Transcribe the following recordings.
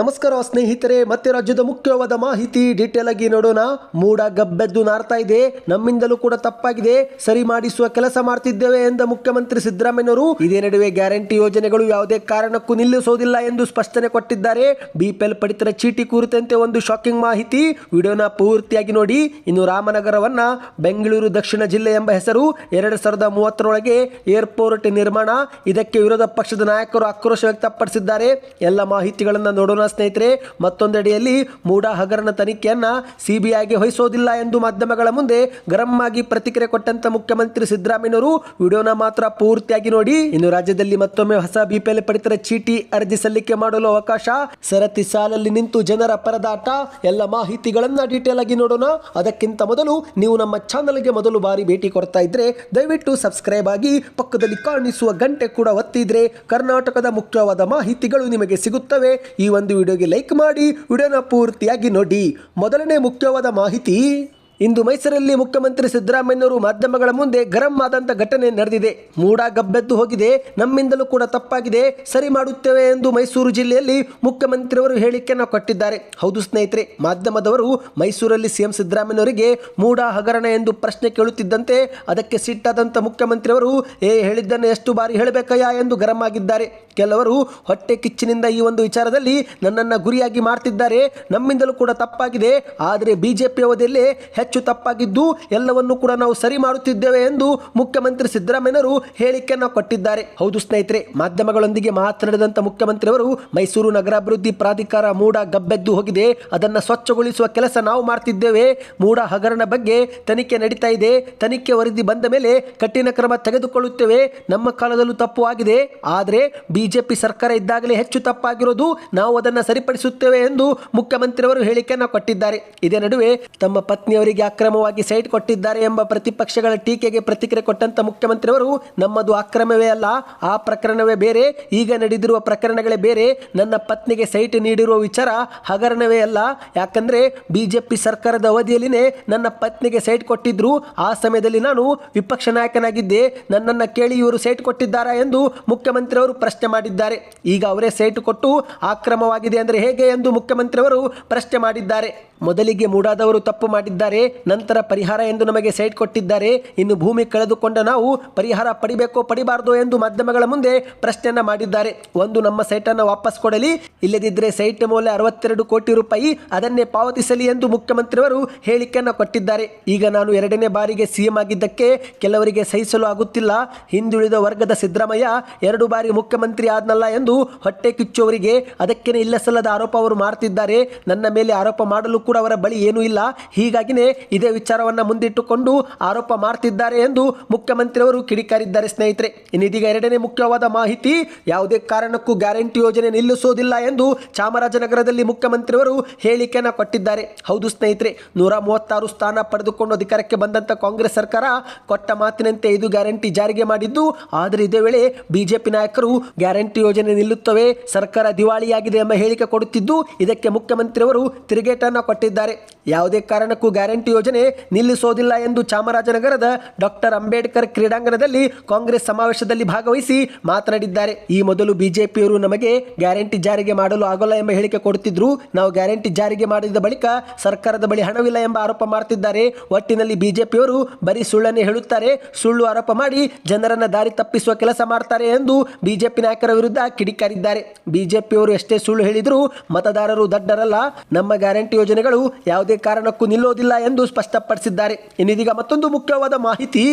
ನಮಸ್ಕಾರ ಸ್ನೇಹಿತರೆ, ಮತ್ತೆ ರಾಜ್ಯದ ಮುಖ್ಯವಾದ ಮಾಹಿತಿ ಡೀಟೇಲ್ ಆಗಿ ನೋಡೋಣ. ಮೂಡ ಗಬ್ಬೆದ್ದು ನಾರ್ತಾ ಇದೆ. ನಮ್ಮಿಂದಲೂ ಕೂಡ ತಪ್ಪಾಗಿದೆ. ಸರಿ ಮಾಡಿಸುವ ಕೆಲಸ ಮಾಡ್ತಿದ್ದೇವೆ ಎಂದ ಮುಖ್ಯಮಂತ್ರಿ ಸಿದ್ದರಾಮಯ್ಯನವರು. ಇದೇ ನಡುವೆ ಗ್ಯಾರಂಟಿ ಯೋಜನೆಗಳು ಯಾವುದೇ ಕಾರಣಕ್ಕೂ ನಿಲ್ಲಿಸೋದಿಲ್ಲ ಎಂದು ಸ್ಪಷ್ಟನೆ ಕೊಟ್ಟಿದ್ದಾರೆ. ಬಿಪಿಎಲ್ ಪಡಿತರ ಚೀಟಿ ಕುರಿತಂತೆ ಒಂದು ಶಾಕಿಂಗ್ ಮಾಹಿತಿ. ವಿಡಿಯೋನ ಪೂರ್ತಿಯಾಗಿ ನೋಡಿ. ಇನ್ನು ರಾಮನಗರವನ್ನ ಬೆಂಗಳೂರು ದಕ್ಷಿಣ ಜಿಲ್ಲೆ ಎಂಬ ಹೆಸರು ಎರಡು ಸಾವಿರದ ಮೂವತ್ತರೊಳಗೆ ಏರ್ಪೋರ್ಟ್ ನಿರ್ಮಾಣ. ಇದಕ್ಕೆ ವಿರೋಧ ಪಕ್ಷದ ನಾಯಕರು ಆಕ್ರೋಶ ವ್ಯಕ್ತಪಡಿಸಿದ್ದಾರೆ. ಎಲ್ಲ ಮಾಹಿತಿಗಳನ್ನು ನೋಡೋಣ. ಸ್ನೇಹಿತರೆ, ಮತ್ತೊಂದೆಡೆಯಲ್ಲಿ ಮೂಡ ಹಗರಣ ತನಿಖೆಯನ್ನ ಸಿಬಿಐಗೆ ವಹಿಸೋದಿಲ್ಲ ಎಂದು ಮಾಧ್ಯಮಗಳ ಮುಂದೆ ಗರಂ ಆಗಿ ಪ್ರತಿಕ್ರಿಯೆ ಕೊಟ್ಟಂತ ಮುಖ್ಯಮಂತ್ರಿ ಸಿದ್ದರಾಮಯ್ಯನವರು ವಿಡಿಯೋನ ಮಾತ್ರ ಪೂರ್ತಿಯಾಗಿ ನೋಡಿ. ಇನ್ನು ರಾಜ್ಯದಲ್ಲಿ ಮತ್ತೊಮ್ಮೆ ಹೊಸ ಬಿಪಿಎಲ್ ಪಡಿತರ ಚೀಟಿ ಅರ್ಜಿ ಸಲ್ಲಿಕೆ ಮಾಡಲು ಅವಕಾಶ. ಸರತಿ ಸಾಲಲ್ಲಿ ನಿಂತು ಜನರ ಪರದಾಟ. ಎಲ್ಲ ಮಾಹಿತಿಗಳನ್ನ ಡೀಟೇಲ್ ಆಗಿ ನೋಡೋಣ. ಅದಕ್ಕಿಂತ ಮೊದಲು ನೀವು ನಮ್ಮ ಚಾನಲ್ಗೆ ಮೊದಲು ಬಾರಿ ಭೇಟಿ ಕೊಡ್ತಾ ಇದ್ರೆ, ದಯವಿಟ್ಟು ಸಬ್ಸ್ಕ್ರೈಬ್ ಆಗಿ ಪಕ್ಕದಲ್ಲಿ ಕಾಣಿಸುವ ಗಂಟೆ ಕೂಡ ಒತ್ತಿದ್ರೆ ಕರ್ನಾಟಕದ ಮುಖ್ಯವಾದ ಮಾಹಿತಿಗಳು ನಿಮಗೆ ಸಿಗುತ್ತವೆ. ಈ ಒಂದು ವಿಡಿಯೋಗೆ ಲೈಕ್ ಮಾಡಿ ವಿಡಿಯೋನ ಪೂರ್ತಿಯಾಗಿ ನೋಡಿ. ಮೊದಲನೇ ಮುಖ್ಯವಾದ ಮಾಹಿತಿ. ಇಂದು ಮೈಸೂರಲ್ಲಿ ಮುಖ್ಯಮಂತ್ರಿ ಸಿದ್ದರಾಮಯ್ಯನವರು ಮಾಧ್ಯಮಗಳ ಮುಂದೆ ಗರಂ ಆದಂತ ಘಟನೆ ನಡೆದಿದೆ. ಮೂಡ ಗಬ್ಬೆದ್ದು ಹೋಗಿದೆ. ನಮ್ಮಿಂದಲೂ ಕೂಡ ತಪ್ಪಾಗಿದೆ. ಸರಿ ಮಾಡುತ್ತೇವೆ ಎಂದು ಮೈಸೂರು ಜಿಲ್ಲೆಯಲ್ಲಿ ಮುಖ್ಯಮಂತ್ರಿಯವರು ಹೇಳಿಕೆಯನ್ನು ಕೊಟ್ಟಿದ್ದಾರೆ. ಹೌದು ಸ್ನೇಹಿತರೆ, ಮಾಧ್ಯಮದವರು ಮೈಸೂರಲ್ಲಿ ಸಿಎಂ ಸಿದ್ದರಾಮಯ್ಯನವರಿಗೆ ಮೂಡ ಹಗರಣ ಎಂದು ಪ್ರಶ್ನೆ ಕೇಳುತ್ತಿದ್ದಂತೆ ಅದಕ್ಕೆ ಸಿಟ್ಟಾದಂಥ ಮುಖ್ಯಮಂತ್ರಿಯವರು, ಏ, ಹೇಳಿದ್ದನ್ನು ಎಷ್ಟು ಬಾರಿ ಹೇಳಬೇಕಯ್ಯ? ಎಂದು ಗರಂ ಆಗಿದ್ದಾರೆ. ಕೆಲವರು ಹೊಟ್ಟೆ ಕಿಚ್ಚಿನಿಂದ ಈ ಒಂದು ವಿಚಾರದಲ್ಲಿ ನನ್ನನ್ನು ಗುರಿಯಾಗಿ ಮಾಡ್ತಿದ್ದಾರೆ. ನಮ್ಮಿಂದಲೂ ಕೂಡ ತಪ್ಪಾಗಿದೆ. ಆದರೆ ಬಿಜೆಪಿ ಅವಧಿಯಲ್ಲೇ ಹೆಚ್ಚು ತಪ್ಪಾಗಿದ್ದು ಎಲ್ಲವನ್ನು ಕೂಡ ನಾವು ಸರಿ ಮಾಡುತ್ತಿದ್ದೇವೆ ಎಂದು ಮುಖ್ಯಮಂತ್ರಿ ಸಿದ್ದರಾಮಯ್ಯರು ಹೇಳಿಕೆಯನ್ನು ಕೊಟ್ಟಿದ್ದಾರೆ. ಹೌದು ಸ್ನೇಹಿತರೆ, ಮಾಧ್ಯಮಗಳೊಂದಿಗೆ ಮಾತನಾಡಿದಂಥ ಮುಖ್ಯಮಂತ್ರಿಯವರು ಮೈಸೂರು ನಗರಾಭಿವೃದ್ಧಿ ಪ್ರಾಧಿಕಾರ ಮೂಡ ಗಬ್ಬೆದ್ದು ಹೋಗಿದೆ. ಅದನ್ನು ಸ್ವಚ್ಛಗೊಳಿಸುವ ಕೆಲಸ ನಾವು ಮಾಡ್ತಿದ್ದೇವೆ. ಮೂಡ ಹಗರಣ ಬಗ್ಗೆ ತನಿಖೆ ನಡೀತಾ ಇದೆ. ತನಿಖೆ ವರದಿ ಬಂದ ಮೇಲೆ ಕಠಿಣ ಕ್ರಮ ತೆಗೆದುಕೊಳ್ಳುತ್ತೇವೆ. ನಮ್ಮ ಕಾಲದಲ್ಲೂ ತಪ್ಪು ಆಗಿದೆ. ಆದರೆ ಬಿಜೆಪಿ ಸರ್ಕಾರ ಇದ್ದಾಗಲೇ ಹೆಚ್ಚು ತಪ್ಪಾಗಿರೋದು ನಾವು ಅದನ್ನು ಸರಿಪಡಿಸುತ್ತೇವೆ ಎಂದು ಮುಖ್ಯಮಂತ್ರಿಯವರು ಹೇಳಿಕೆಯನ್ನು ಕೊಟ್ಟಿದ್ದಾರೆ. ಇದೇ ನಡುವೆ ತಮ್ಮ ಪತ್ನಿಯವರಿಗೆ ಅಕ್ರಮವಾಗಿ ಸೈಟ್ ಕೊಟ್ಟಿದ್ದಾರೆ ಎಂಬ ಪ್ರತಿಪಕ್ಷಗಳ ಟೀಕೆಗೆ ಪ್ರತಿಕ್ರಿಯೆ ಕೊಟ್ಟಂತ ಮುಖ್ಯಮಂತ್ರಿಯವರು, ನಮ್ಮದು ಅಕ್ರಮವೇ ಅಲ್ಲ, ಆ ಪ್ರಕರಣವೇ ಬೇರೆ, ಈಗ ನಡೆದಿರುವ ಪ್ರಕರಣಗಳೇ ಬೇರೆ, ನನ್ನ ಪತ್ನಿಗೆ ಸೈಟ್ ನೀಡಿರುವ ವಿಚಾರ ಹಗರಣವೇ ಅಲ್ಲ. ಯಾಕಂದ್ರೆ ಬಿಜೆಪಿ ಸರ್ಕಾರದ ಅವಧಿಯಲ್ಲಿನೇ ನನ್ನ ಪತ್ನಿಗೆ ಸೈಟ್ ಕೊಟ್ಟಿದ್ರು, ಆ ಸಮಯದಲ್ಲಿ ನಾನು ವಿಪಕ್ಷ ನಾಯಕನಾಗಿದ್ದೆ, ನನ್ನನ್ನು ಕೇಳಿ ಇವರು ಸೈಟ್ ಕೊಟ್ಟಿದ್ದಾರಾ ಎಂದು ಮುಖ್ಯಮಂತ್ರಿಯವರು ಪ್ರಶ್ನೆ ಮಾಡಿದ್ದಾರೆ. ಈಗ ಅವರೇ ಸೈಟ್ ಕೊಟ್ಟು ಆಕ್ರಮವಾಗಿದೆ ಅಂದರೆ ಹೇಗೆ ಎಂದು ಮುಖ್ಯಮಂತ್ರಿಯವರು ಪ್ರಶ್ನೆ ಮಾಡಿದ್ದಾರೆ. ಮೊದಲಿಗೆ ಮೂಡಾದವರು ತಪ್ಪು ಮಾಡಿದ್ದಾರೆ, ನಂತರ ಪರಿಹಾರ ಎಂದು ನಮಗೆ ಸೈಟ್ ಕೊಟ್ಟಿದ್ದಾರೆ. ಇನ್ನು ಭೂಮಿ ಕಳೆದುಕೊಂಡ ನಾವು ಪರಿಹಾರ ಪಡಿಬೇಕೋ ಪಡಿಬಾರ್ದು ಎಂದು ಮಾಧ್ಯಮಗಳ ಮುಂದೆ ಪ್ರಶ್ನೆಯನ್ನ ಮಾಡಿದ್ದಾರೆ. ಒಂದು ನಮ್ಮ ಸೈಟನ್ನು ವಾಪಸ್ ಕೊಡಲಿ ಇಲ್ಲದಿದ್ದರೆ ಸೈಟ್ ಮೌಲ್ಯ ಅರವತ್ತೆರಡು ಕೋಟಿ ರೂಪಾಯಿ ಅದನ್ನೇ ಪಾವತಿಸಲಿ ಎಂದು ಮುಖ್ಯಮಂತ್ರಿಯವರು ಹೇಳಿಕೆಯನ್ನು ಕೊಟ್ಟಿದ್ದಾರೆ. ಈಗ ನಾನು ಎರಡನೇ ಬಾರಿಗೆ ಸಿಎಂ ಆಗಿದ್ದಕ್ಕೆ ಕೆಲವರಿಗೆ ಸಹಿಸಲು ಆಗುತ್ತಿಲ್ಲ. ಹಿಂದುಳಿದ ವರ್ಗದ ಸಿದ್ದರಾಮಯ್ಯ ಎರಡು ಬಾರಿ ಮುಖ್ಯಮಂತ್ರಿ ಆದ್ನಲ್ಲ ಎಂದು ಹೊಟ್ಟೆ ಕಿಚ್ಚುವರಿಗೆ ಅದಕ್ಕೇನೆ ಇಲ್ಲ ಸಲ್ಲದ ಆರೋಪ ಅವರು ಮಾಡ್ತಿದ್ದಾರೆ. ನನ್ನ ಮೇಲೆ ಆರೋಪ ಮಾಡಲು ಅವರ ಬಳಿ ಏನೂ ಇಲ್ಲ. ಹೀಗಾಗಿನೇ ಇದೇ ವಿಚಾರವನ್ನ ಮುಂದಿಟ್ಟುಕೊಂಡು ಆರೋಪ ಮಾಡ್ತಿದ್ದಾರೆ ಎಂದು ಮುಖ್ಯಮಂತ್ರಿಯವರು ಕಿಡಿಕಾರಿದ್ದಾರೆ ಸ್ನೇಹಿತರೆ. ಇನ್ನಿದೀಗ ಎರಡನೇ ಮುಖ್ಯವಾದ ಮಾಹಿತಿ, ಯಾವುದೇ ಕಾರಣಕ್ಕೂ ಗ್ಯಾರಂಟಿ ಯೋಜನೆ ನಿಲ್ಲಿಸೋದಿಲ್ಲ ಎಂದು ಚಾಮರಾಜನಗರದಲ್ಲಿ ಮುಖ್ಯಮಂತ್ರಿಯವರು ಹೇಳಿಕೆಯನ್ನು ಕೊಟ್ಟಿದ್ದಾರೆ. ಹೌದು ಸ್ನೇಹಿತರೆ, ನೂರ ಮೂವತ್ತಾರು ಸ್ಥಾನ ಪಡೆದುಕೊಂಡು ಅಧಿಕಾರಕ್ಕೆ ಬಂದಂಥ ಕಾಂಗ್ರೆಸ್ ಸರ್ಕಾರ ಕೊಟ್ಟ ಮಾತಿನಂತೆ ಇದು ಗ್ಯಾರಂಟಿ ಜಾರಿಗೆ ಮಾಡಿದ್ದು, ಆದರೆ ಇದೇ ವೇಳೆ ಬಿಜೆಪಿ ನಾಯಕರು ಗ್ಯಾರಂಟಿ ಯೋಜನೆ ನಿಲ್ಲುತ್ತವೆ, ಸರ್ಕಾರ ದಿವಾಳಿಯಾಗಿದೆ ಎಂಬ ಹೇಳಿಕೆ ಕೊಡುತ್ತಿದ್ದು, ಇದಕ್ಕೆ ಮುಖ್ಯಮಂತ್ರಿಯವರು ತಿರುಗೇಟನ್ನು ಕೊಟ್ಟಿದ್ದಾರೆ. ಯಾವುದೇ ಕಾರಣಕ್ಕೂ ಗ್ಯಾರಂಟಿ ಯೋಜನೆ ನಿಲ್ಲಿಸೋದಿಲ್ಲ ಎಂದು ಚಾಮರಾಜನಗರದ ಡಾಕ್ಟರ್ ಅಂಬೇಡ್ಕರ್ ಕ್ರೀಡಾಂಗಣದಲ್ಲಿ ಕಾಂಗ್ರೆಸ್ ಸಮಾವೇಶದಲ್ಲಿ ಭಾಗವಹಿಸಿ ಮಾತನಾಡಿದ್ದಾರೆ. ಈ ಮೊದಲು ಬಿಜೆಪಿಯವರು ನಮಗೆ ಗ್ಯಾರಂಟಿ ಜಾರಿಗೆ ಮಾಡಲು ಆಗೋಲ್ಲ ಎಂಬ ಹೇಳಿಕೆ ಕೊಡುತ್ತಿದ್ರು. ನಾವು ಗ್ಯಾರಂಟಿ ಜಾರಿಗೆ ಮಾಡಿದ ಬಳಿಕ ಸರ್ಕಾರದ ಬಳಿ ಹಣವಿಲ್ಲ ಎಂಬ ಆರೋಪ ಮಾಡ್ತಿದ್ದಾರೆ. ಒಟ್ಟಿನಲ್ಲಿ ಬಿಜೆಪಿಯವರು ಬರೀ ಸುಳ್ಳನ್ನೇ ಹೇಳುತ್ತಾರೆ. ಸುಳ್ಳು ಆರೋಪ ಮಾಡಿ ಜನರನ್ನ ದಾರಿ ತಪ್ಪಿಸುವ ಕೆಲಸ ಮಾಡ್ತಾರೆ ಎಂದು ಬಿಜೆಪಿ ನಾಯಕರ ವಿರುದ್ಧ ಕಿಡಿಕಾರಿದ್ದಾರೆ. ಬಿಜೆಪಿಯವರು ಎಷ್ಟೇ ಸುಳ್ಳು ಹೇಳಿದರೂ ಮತದಾರರು ದಡ್ಡರಲ್ಲ. ನಮ್ಮ ಗ್ಯಾರಂಟಿ ಯೋಜನೆಗಳು ಯಾವುದೇ ಕಾರಣಕ್ಕೂ ನಿಲ್ಲೋದಿಲ್ಲ ಎಂದು ಸ್ಪಷ್ಟಪಡಿಸಿದ್ದಾರೆ. ಇನ್ನಿದೀಗ ಮತ್ತೊಂದು ಮುಖ್ಯವಾದ ಮಾಹಿತಿ.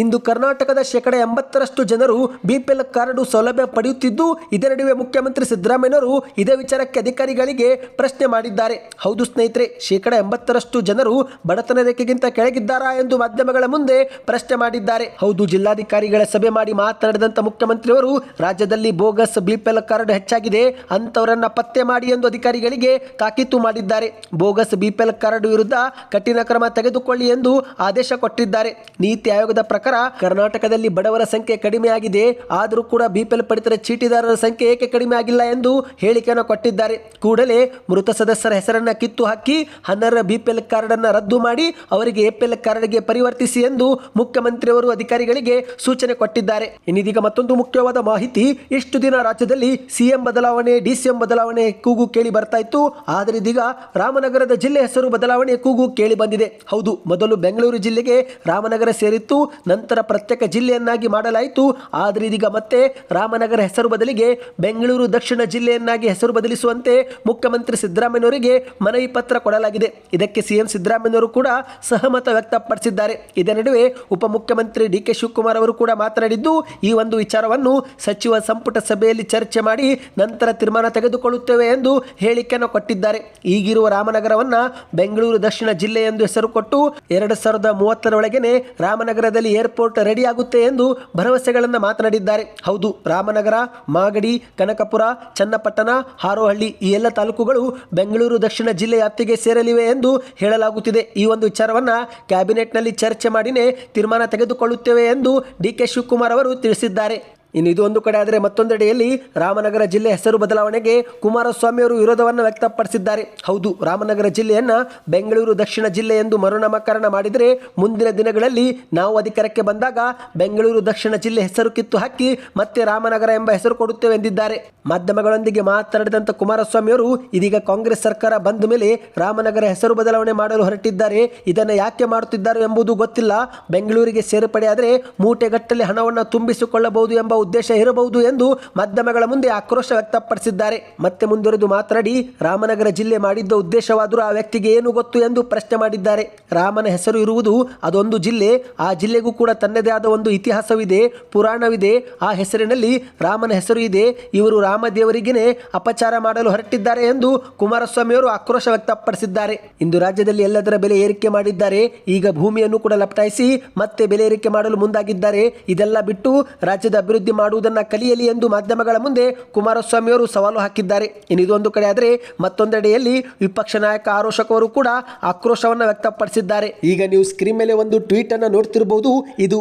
ಇಂದು ಕರ್ನಾಟಕದ ಶೇಕಡ ಎಂಬತ್ತರಷ್ಟು ಜನರು ಬಿಪಿಎಲ್ ಕಾರ್ಡು ಸೌಲಭ್ಯ ಪಡೆಯುತ್ತಿದ್ದು, ಇದೇ ನಡುವೆ ಮುಖ್ಯಮಂತ್ರಿ ಸಿದ್ದರಾಮಯ್ಯನವರು ಇದೇ ವಿಚಾರಕ್ಕೆ ಅಧಿಕಾರಿಗಳಿಗೆ ಪ್ರಶ್ನೆ ಮಾಡಿದ್ದಾರೆ. ಹೌದು ಸ್ನೇಹಿತರೆ, ಶೇಕಡ ಎಂಬತ್ತರಷ್ಟು ಜನರು ಬಡತನ ರೇಖೆಗಿಂತ ಕೆಳಗಿದ್ದಾರಾ ಎಂದು ಮಾಧ್ಯಮಗಳ ಮುಂದೆ ಪ್ರಶ್ನೆ ಮಾಡಿದ್ದಾರೆ. ಹೌದು, ಜಿಲ್ಲಾಧಿಕಾರಿಗಳ ಸಭೆ ಮಾಡಿ ಮಾತನಾಡಿದಂತ ಮುಖ್ಯಮಂತ್ರಿಯವರು, ರಾಜ್ಯದಲ್ಲಿ ಬೋಗಸ್ ಬಿಪಿಎಲ್ ಕಾರ್ಡ್ ಹೆಚ್ಚಾಗಿದೆ ಅಂತವರನ್ನ ಪತ್ತೆ ಮಾಡಿ ಎಂದು ಅಧಿಕಾರಿಗಳಿಗೆ ತಾಕೀತು ಮಾಡಿದ್ದಾರೆ. ಬೋಗಸ್ ಬಿಪಿಎಲ್ ಕಾರ್ಡ್ ವಿರುದ್ಧ ಕಠಿಣ ಕ್ರಮ ತೆಗೆದುಕೊಳ್ಳಿ ಎಂದು ಆದೇಶ ಕೊಟ್ಟಿದ್ದಾರೆ. ನೀತಿ ಆಯೋಗದ ಪ್ರಕಾರ ಕರ್ನಾಟಕದಲ್ಲಿ ಬಡವರ ಸಂಖ್ಯೆ ಕಡಿಮೆ ಆಗಿದೆ ಆದರೂ ಕೂಡ ಬಿಪಿಎಲ್ ಪಡಿತರ ಚೀಟಿದಾರರ ಸಂಖ್ಯೆ ಏಕೆ ಕಡಿಮೆ ಆಗಿಲ್ಲ ಎಂದು ಹೇಳಿಕೆಯನ್ನು ಕೊಟ್ಟಿದ್ದಾರೆ. ಕೂಡಲೇ ಮೃತ ಸದಸ್ಯರ ಹೆಸರನ್ನ ಕಿತ್ತು ಹಾಕಿ ಹನ್ನರ ಬಿಪಿಎಲ್ ಕಾರ್ಡ್ ಅನ್ನ ರದ್ದು ಮಾಡಿ ಅವರಿಗೆ ಎಪಿಎಲ್ ಕಾರ್ಡ್ಗೆ ಪರಿವರ್ತಿಸಿ ಎಂದು ಮುಖ್ಯಮಂತ್ರಿಯವರು ಅಧಿಕಾರಿಗಳಿಗೆ ಸೂಚನೆ ಕೊಟ್ಟಿದ್ದಾರೆ. ಇನ್ನಿದೀಗ ಮತ್ತೊಂದು ಮುಖ್ಯವಾದ ಮಾಹಿತಿ, ಇಷ್ಟು ದಿನ ರಾಜ್ಯದಲ್ಲಿ ಸಿಎಂ ಬದಲಾವಣೆ, ಡಿಸಿಎಂ ಬದಲಾವಣೆ ಕೂಗು ಕೇಳಿ ಬರ್ತಾ ಇತ್ತು. ಆದರೆ ಇದೀಗ ರಾಮನಗರದ ಜಿಲ್ಲೆ ಹೆಸರು ಬದಲಾವಣೆ ಕೂಗು ಕೇಳಿ ಬಂದಿದೆ. ಹೌದು, ಮೊದಲು ಬೆಂಗಳೂರು ಜಿಲ್ಲೆಗೆ ರಾಮನಗರ ಸೇರಿತ್ತು ನಂತರ ಪ್ರತ್ಯೇಕ ಜಿಲ್ಲೆಯನ್ನಾಗಿ ಮಾಡಲಾಯಿತು. ಆದರೆ ಇದೀಗ ಮತ್ತೆ ರಾಮನಗರ ಹೆಸರು ಬದಲಿಗೆ ಬೆಂಗಳೂರು ದಕ್ಷಿಣ ಜಿಲ್ಲೆಯನ್ನಾಗಿ ಹೆಸರು ಬದಲಿಸುವಂತೆ ಮುಖ್ಯಮಂತ್ರಿ ಸಿದ್ದರಾಮಯ್ಯನವರಿಗೆ ಮನವಿ ಪತ್ರ ಕೊಡಲಾಗಿದೆ. ಇದಕ್ಕೆ ಸಿಎಂ ಸಿದ್ದರಾಮಯ್ಯನವರು ಕೂಡ ಸಹಮತ ವ್ಯಕ್ತಪಡಿಸಿದ್ದಾರೆ. ಇದೇ ನಡುವೆ ಉಪಮುಖ್ಯಮಂತ್ರಿ ಡಿ ಕೆ ಶಿವಕುಮಾರ್ ಅವರು ಕೂಡ ಮಾತನಾಡಿದ್ದು, ಈ ಒಂದು ವಿಚಾರವನ್ನು ಸಚಿವ ಸಂಪುಟ ಸಭೆಯಲ್ಲಿ ಚರ್ಚೆ ಮಾಡಿ ನಂತರ ತೀರ್ಮಾನ ತೆಗೆದುಕೊಳ್ಳುತ್ತೇವೆ ಎಂದು ಹೇಳಿಕೆಯನ್ನು ಕೊಟ್ಟಿದ್ದಾರೆ. ಈಗಿರುವ ರಾಮನಗರವನ್ನ ಬೆಂಗಳೂರು ದಕ್ಷಿಣ ಜಿಲ್ಲೆ ಎಂದು ಹೆಸರು ಕೊಟ್ಟು ಎರಡು ಸಾವಿರದ ಮೂವತ್ತರ ಒಳಗೆನೆ ರಾಮನಗರದಲ್ಲಿ ಏರ್ಪೋರ್ಟ್ ರೆಡಿ ಆಗುತ್ತೆ ಎಂದು ಭರವಸೆಗಳನ್ನು ಮಾತನಾಡಿದ್ದಾರೆ. ಹೌದು, ರಾಮನಗರ, ಮಾಗಡಿ, ಕನಕಪುರ, ಚನ್ನಪಟ್ಟಣ, ಹಾರೋಹಳ್ಳಿ ಈ ಎಲ್ಲ ತಾಲೂಕುಗಳು ಬೆಂಗಳೂರು ದಕ್ಷಿಣ ಜಿಲ್ಲೆ ವ್ಯಾಪ್ತಿಗೆ ಸೇರಲಿವೆ ಎಂದು ಹೇಳಲಾಗುತ್ತಿದೆ. ಈ ಒಂದು ವಿಚಾರವನ್ನು ಕ್ಯಾಬಿನೆಟ್ನಲ್ಲಿ ಚರ್ಚೆ ಮಾಡಿನೇ ತೀರ್ಮಾನ ತೆಗೆದುಕೊಳ್ಳುತ್ತೇವೆ ಎಂದು ಡಿ ಕೆ ಶಿವಕುಮಾರ್ ಅವರು ತಿಳಿಸಿದ್ದಾರೆ. ಇನ್ನು ಇದು ಒಂದು ಕಡೆ ಆದರೆ ಮತ್ತೊಂದೆಡೆಯಲ್ಲಿ ರಾಮನಗರ ಜಿಲ್ಲೆ ಹೆಸರು ಬದಲಾವಣೆಗೆ ಕುಮಾರಸ್ವಾಮಿ ಅವರು ವಿರೋಧವನ್ನು ವ್ಯಕ್ತಪಡಿಸಿದ್ದಾರೆ. ಹೌದು, ರಾಮನಗರ ಜಿಲ್ಲೆಯನ್ನ ಬೆಂಗಳೂರು ದಕ್ಷಿಣ ಜಿಲ್ಲೆ ಎಂದು ಮರುನಾಮಕರಣ ಮಾಡಿದರೆ ಮುಂದಿನ ದಿನಗಳಲ್ಲಿ ನಾವು ಅಧಿಕಾರಕ್ಕೆ ಬಂದಾಗ ಬೆಂಗಳೂರು ದಕ್ಷಿಣ ಜಿಲ್ಲೆ ಹೆಸರು ಕಿತ್ತು ಹಾಕಿ ಮತ್ತೆ ರಾಮನಗರ ಎಂಬ ಹೆಸರು ಕೊಡುತ್ತೇವೆ ಎಂದಿದ್ದಾರೆ. ಮಾಧ್ಯಮಗಳೊಂದಿಗೆ ಮಾತನಾಡಿದಂಥ ಕುಮಾರಸ್ವಾಮಿ ಅವರು ಇದೀಗ ಕಾಂಗ್ರೆಸ್ ಸರ್ಕಾರ ಬಂದ ಮೇಲೆ ರಾಮನಗರ ಹೆಸರು ಬದಲಾವಣೆ ಮಾಡಲು ಹೊರಟಿದ್ದಾರೆ. ಇದನ್ನು ಯಾಕೆ ಮಾಡುತ್ತಿದ್ದಾರೆ ಎಂಬುದು ಗೊತ್ತಿಲ್ಲ. ಬೆಂಗಳೂರಿಗೆ ಸೇರ್ಪಡೆಯಾದರೆ ಮೂಟೆಗಟ್ಟಲೆ ಹಣವನ್ನು ತುಂಬಿಸಿಕೊಳ್ಳಬಹುದು ಎಂಬ ಉದ್ದೇಶ ಇರಬಹುದು ಎಂದು ಮಾಧ್ಯಮಗಳ ಮುಂದೆ ಆಕ್ರೋಶ ವ್ಯಕ್ತಪಡಿಸಿದ್ದಾರೆ. ಮತ್ತೆ ಮುಂದುವರೆದು ಮಾತನಾಡಿ, ರಾಮನಗರ ಜಿಲ್ಲೆ ಮಾಡಿದ್ದ ಉದ್ದೇಶವಾದರೂ ಆ ವ್ಯಕ್ತಿಗೆ ಏನು ಗೊತ್ತು ಎಂದು ಪ್ರಶ್ನೆ ಮಾಡಿದ್ದಾರೆ. ರಾಮನ ಹೆಸರು ಇರುವುದು ಅದೊಂದು ಜಿಲ್ಲೆ, ಆ ಜಿಲ್ಲೆಗೂ ಕೂಡ ತನ್ನದೇ ಆದ ಒಂದು ಇತಿಹಾಸವಿದೆ, ಪುರಾಣವಿದೆ. ಆ ಹೆಸರಿನಲ್ಲಿ ರಾಮನ ಹೆಸರು ಇದೆ. ಇವರು ರಾಮದೇವರಿಗೇನೆ ಅಪಚಾರ ಮಾಡಲು ಹೊರಟಿದ್ದಾರೆ ಎಂದು ಕುಮಾರಸ್ವಾಮಿ ಅವರು ಆಕ್ರೋಶ ವ್ಯಕ್ತಪಡಿಸಿದ್ದಾರೆ. ಇಂದು ರಾಜ್ಯದಲ್ಲಿ ಎಲ್ಲದರ ಬೆಲೆ ಏರಿಕೆ ಮಾಡಿದ್ದಾರೆ. ಈಗ ಭೂಮಿಯನ್ನು ಕೂಡ ಲಪಟಾಯಿಸಿ ಮತ್ತೆ ಬೆಲೆ ಏರಿಕೆ ಮಾಡಲು ಮುಂದಾಗಿದ್ದಾರೆ. ಇದೆಲ್ಲ ಬಿಟ್ಟು ರಾಜ್ಯದ ಅಭಿವೃದ್ಧಿ ಮಾಡುವುದನ್ನ ಕಲಿಯಲಿ ಎಂದು ಮಾಧ್ಯಮಗಳ ಮುಂದೆ ಕುಮಾರಸ್ವಾಮಿ ಅವರು ಸವಾಲು ಹಾಕಿದ್ದಾರೆ. ಇನ್ನಿದೊಂದು ಕಡೆ ಆದರೆ ಮತ್ತೊಂದೆಡೆಯಲ್ಲಿ ವಿಪಕ್ಷ ನಾಯಕ ಆರೋಶಕ್ ಅವರು ಕೂಡ ಆಕ್ರೋಶವನ್ನು ವ್ಯಕ್ತಪಡಿಸಿದ್ದಾರೆ. ಈಗ ನೀವು ಸ್ಕ್ರೀನ್ ಮೇಲೆ ಒಂದು ಟ್ವೀಟ್ ಅನ್ನು ನೋಡ್ತಿರಬಹುದು ಇದು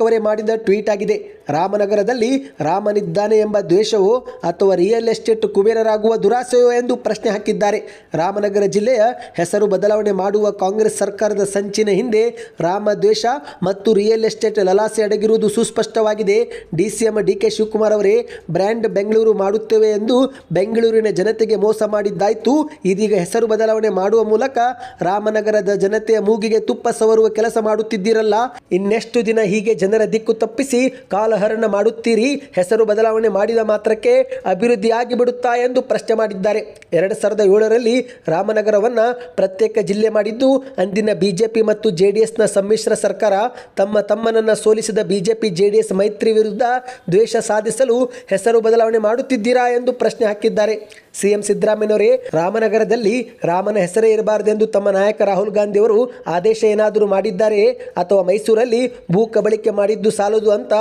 ಅವರೇ ಮಾಡಿದ ಟ್ವೀಟ್ ಆಗಿದೆ. ರಾಮನಗರದಲ್ಲಿ ರಾಮನಿದ್ದಾನೆ ಎಂಬ ದ್ವೇಷವೋ ಅಥವಾ ರಿಯಲ್ ಎಸ್ಟೇಟ್ ಕುಬೇರರಾಗುವ ದುರಾಸೆಯೋ ಎಂದು ಪ್ರಶ್ನೆ ಹಾಕಿದ್ದಾರೆ. ರಾಮನಗರ ಜಿಲ್ಲೆಯ ಹೆಸರು ಬದಲಾವಣೆ ಮಾಡುವ ಕಾಂಗ್ರೆಸ್ ಸರ್ಕಾರದ ಸಂಚಿನ ಹಿಂದೆ ರಾಮ ದ್ವೇಷ ಮತ್ತು ರಿಯಲ್ ಎಸ್ಟೇಟ್ ಲಲಾಸೆ ಅಡಗಿರುವುದು ಸುಸ್ಪಷ್ಟವಾಗಿದೆ. ಡಿಸಿಎಂ ಡಿ ಕೆ ಶಿವಕುಮಾರ್ ಅವರೇ ಬ್ರ್ಯಾಂಡ್ ಬೆಂಗಳೂರು ಮಾಡುತ್ತೇವೆ ಎಂದು ಬೆಂಗಳೂರಿನ ಜನತೆಗೆ ಮೋಸ ಮಾಡಿದ್ದಾಯಿತು. ಇದೀಗ ಹೆಸರು ಬದಲಾವಣೆ ಮಾಡುವ ಮೂಲಕ ರಾಮನಗರದ ಜನತೆಯ ಮೂಗಿಗೆ ತುಪ್ಪ ಸವರುವ ಕೆಲಸ ಮಾಡುತ್ತಿದ್ದೀರಲ್ಲ. ಇನ್ನೆಷ್ಟು ದಿನ ಹೀಗೆ ಜನರ ದಿಕ್ಕು ತಪ್ಪಿಸಿ ಕಾಲಹರಣ ಮಾಡುತ್ತೀರಿ? ಹೆಸರು ಬದಲಾವಣೆ ಮಾಡಿದ ಮಾತ್ರಕ್ಕೆ ಅಭಿವೃದ್ಧಿ ಆಗಿಬಿಡುತ್ತಾ ಎಂದು ಪ್ರಶ್ನೆ ಮಾಡಿದ್ದಾರೆ. ಎರಡು ಸಾವಿರದ ಏಳರಲ್ಲಿ ರಾಮನಗರವನ್ನು ಪ್ರತ್ಯೇಕ ಜಿಲ್ಲೆ ಮಾಡಿದ್ದು, ಅಂದಿನ ಬಿಜೆಪಿ ಮತ್ತು ಜೆಡಿಎಸ್ನ ಸಮ್ಮಿಶ್ರ ಸರ್ಕಾರ ತಮ್ಮ ತಮ್ಮನನ್ನು ಸೋಲಿಸಿದ ಬಿಜೆಪಿ, ಜೆಡಿಎಸ್ ಮೈತ್ರಿ ವಿರುದ್ಧ ದ್ವೇಷ ಸಾಧಿಸಲು ಹೆಸರು ಬದಲಾವಣೆ ಮಾಡುತ್ತಿದ್ದೀರಾ ಎಂದು ಪ್ರಶ್ನೆ ಹಾಕಿದ್ದಾರೆ. ಸಿಎಂ ಸಿದ್ದರಾಮಯ್ಯವರೇ ರಾಮನಗರದಲ್ಲಿ ರಾಮನ ಹೆಸರೇ ಇರಬಾರದೆಂದು ತಮ್ಮ ನಾಯಕ ರಾಹುಲ್ ಗಾಂಧಿ ಅವರು ಆದೇಶ ಏನಾದರೂ ಮಾಡಿದ್ದಾರೆ ಅಥವಾ ಮೈಸೂರಲ್ಲಿ ಭೂ ಕಬಳಿಕೆ ಮಾಡಿದ್ದು ಸಾಲದು ಅಂತ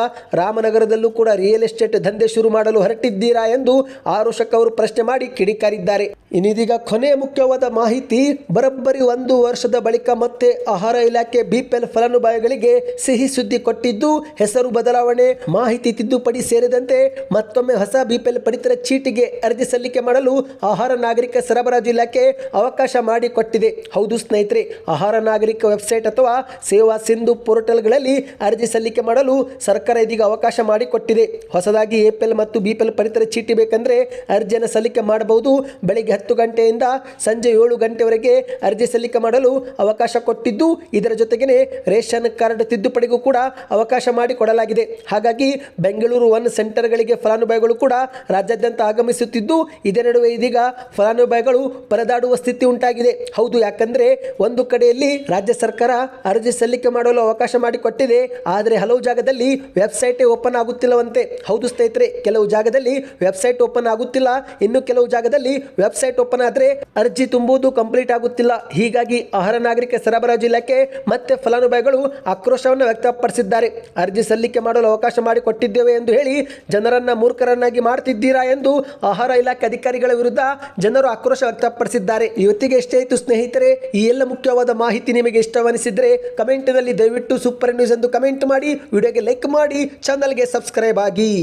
ರಾಮನಗರದಲ್ಲೂ ಕೂಡ ರಿಯಲ್ ಎಸ್ಟೇಟ್ ದಂಧೆ ಶುರು ಮಾಡಲು ಹೊರಟಿದ್ದೀರಾ ಎಂದು ಆರೋಷಕ್ ಅವರು ಪ್ರಶ್ನೆ ಮಾಡಿ ಕಿಡಿಕಾರಿದ್ದಾರೆ. ಇನ್ನಿದೀಗ ಕೊನೆ ಮುಖ್ಯವಾದ ಮಾಹಿತಿ, ಬರಬ್ಬರಿ ಒಂದು ವರ್ಷದ ಬಳಿಕ ಮತ್ತೆ ಆಹಾರ ಇಲಾಖೆ ಬಿಪಿಎಲ್ ಫಲಾನುಭವಿಗಳಿಗೆ ಸಿಹಿ ಸುದ್ದಿ ಕೊಟ್ಟಿದ್ದು ಹೆಸರು ಬದಲಾವಣೆ, ಮಾಹಿತಿ ತಿದ್ದುಪಡಿ ಸೇರಿದಂತೆ ಮತ್ತೊಮ್ಮೆ ಹೊಸ ಬಿಪಿಎಲ್ ಪಡಿತರ ಚೀಟಿಗೆ ಅರ್ಜಿ ಸಲ್ಲಿಕೆ ಮಾಡಲು ಆಹಾರ ನಾಗರಿಕ ಸರಬರಾಜು ಇಲಾಖೆ ಅವಕಾಶ ಮಾಡಿಕೊಟ್ಟಿದೆ. ಹೌದು ಸ್ನೇಹಿತರೆ, ಆಹಾರ ನಾಗರಿಕ ವೆಬ್ಸೈಟ್ ಅಥವಾ ಸೇವಾ ಸಿಂಧು ಪೋರ್ಟಲ್ಗಳಲ್ಲಿ ಅರ್ಜಿ ಸಲ್ಲಿಕೆ ಮಾಡಲು ಸರ್ಕಾರ ಇದೀಗ ಅವಕಾಶ ಮಾಡಿಕೊಟ್ಟಿದೆ. ಹೊಸದಾಗಿ ಎಪಿಎಲ್ ಮತ್ತು ಬಿಪಿಎಲ್ ಪಡಿತರ ಚೀಟಿ ಬೇಕಂದ್ರೆ ಅರ್ಜಿಯನ್ನು ಸಲ್ಲಿಕೆ ಮಾಡಬಹುದು. ಬೆಳಿಗ್ಗೆ ಹತ್ತು ಗಂಟೆಯಿಂದ ಸಂಜೆ ಏಳು ಗಂಟೆವರೆಗೆ ಅರ್ಜಿ ಸಲ್ಲಿಕೆ ಮಾಡಲು ಅವಕಾಶ ಕೊಟ್ಟಿದ್ದು, ಇದರ ಜೊತೆಗೇನೆ ರೇಷನ್ ಕಾರ್ಡ್ ತಿದ್ದುಪಡಿಗೂ ಕೂಡ ಅವಕಾಶ ಮಾಡಿಕೊಡಲಾಗಿದೆ. ಹಾಗಾಗಿ ಬೆಂಗಳೂರು ಒನ್ ಸೆಂಟರ್ಗಳಿಗೆ ಫಲಾನುಭವಿಗಳು ಕೂಡ ರಾಜ್ಯಾದ್ಯಂತ ಆಗಮಿಸುತ್ತಿದ್ದು, ಇದೇ ನಡುವೆ ಇದೀಗ ಫಲಾನುಭವಿಗಳು ಪರದಾಡುವ ಸ್ಥಿತಿ ಉಂಟಾಗಿದೆ. ಹೌದು, ಯಾಕಂದ್ರೆ ಒಂದು ಕಡೆಯಲ್ಲಿ ರಾಜ್ಯ ಸರ್ಕಾರ ಅರ್ಜಿ ಸಲ್ಲಿಕೆ ಮಾಡಲು ಅವಕಾಶ ಮಾಡಿಕೊಟ್ಟಿದೆ. ಆದರೆ ಹಲವು ಜಾಗದಲ್ಲಿ ವೆಬ್ಸೈಟ್ ಓಪನ್ ಆಗುತ್ತಿಲ್ಲವಂತೆ. ಹೌದು ಸ್ನೇಹಿತರೆ, ಕೆಲವು ಜಾಗದಲ್ಲಿ ವೆಬ್ಸೈಟ್ ಓಪನ್ ಆಗುತ್ತಿಲ್ಲ. ಇನ್ನು ಕೆಲವು ಜಾಗದಲ್ಲಿ ವೆಬ್ಸೈಟ್ ಓಪನ್ ಆದರೆ ಅರ್ಜಿ ತುಂಬುವುದು ಕಂಪ್ಲೀಟ್ ಆಗುತ್ತಿಲ್ಲ. ಹೀಗಾಗಿ ಆಹಾರ ನಾಗರಿಕ ಸರಬರಾಜು ಇಲಾಖೆ ಮತ್ತೆ ಫಲಾನುಭವಿಗಳು ಆಕ್ರೋಶವನ್ನು ವ್ಯಕ್ತಪಡಿಸಿದ್ದಾರೆ. ಅರ್ಜಿ ಸಲ್ಲಿಕೆ ಮಾಡಲು ಅವಕಾಶ ಮಾಡಿಕೊಟ್ಟಿದ್ದೇವೆ ಎಂದು ಹೇಳಿ ಜನರನ್ನ ಮೂರ್ಖರನ್ನಾಗಿ ಮಾಡ್ತಿದ್ದೀರಾ ಎಂದು ಆಹಾರ ಇಲಾಖೆ ಅಧಿಕಾರಿ ಅಧಿಕಾರಿಗಳ ವಿರುದ್ಧ ಜನರು ಆಕ್ರೋಶ ವ್ಯಕ್ತಪಡಿಸಿದ್ದಾರೆ. ಇವತ್ತಿಗೆ ಎಷ್ಟೇ ಆಯಿತು ಸ್ನೇಹಿತರೆ, ಈ ಎಲ್ಲ ಮುಖ್ಯವಾದ ಮಾಹಿತಿ ನಿಮಗೆ ಇಷ್ಟವನಿಸಿದ್ರೆ ಕಮೆಂಟ್ನಲ್ಲಿ ದಯವಿಟ್ಟು ಸೂಪರ್ ನ್ಯೂಸ್ ಎಂದು ಕಮೆಂಟ್ ಮಾಡಿ, ವಿಡಿಯೋಗೆ ಲೈಕ್ ಮಾಡಿ, ಚಾನಲ್ಗೆ ಸಬ್ಸ್ಕ್ರೈಬ್ ಆಗಿ.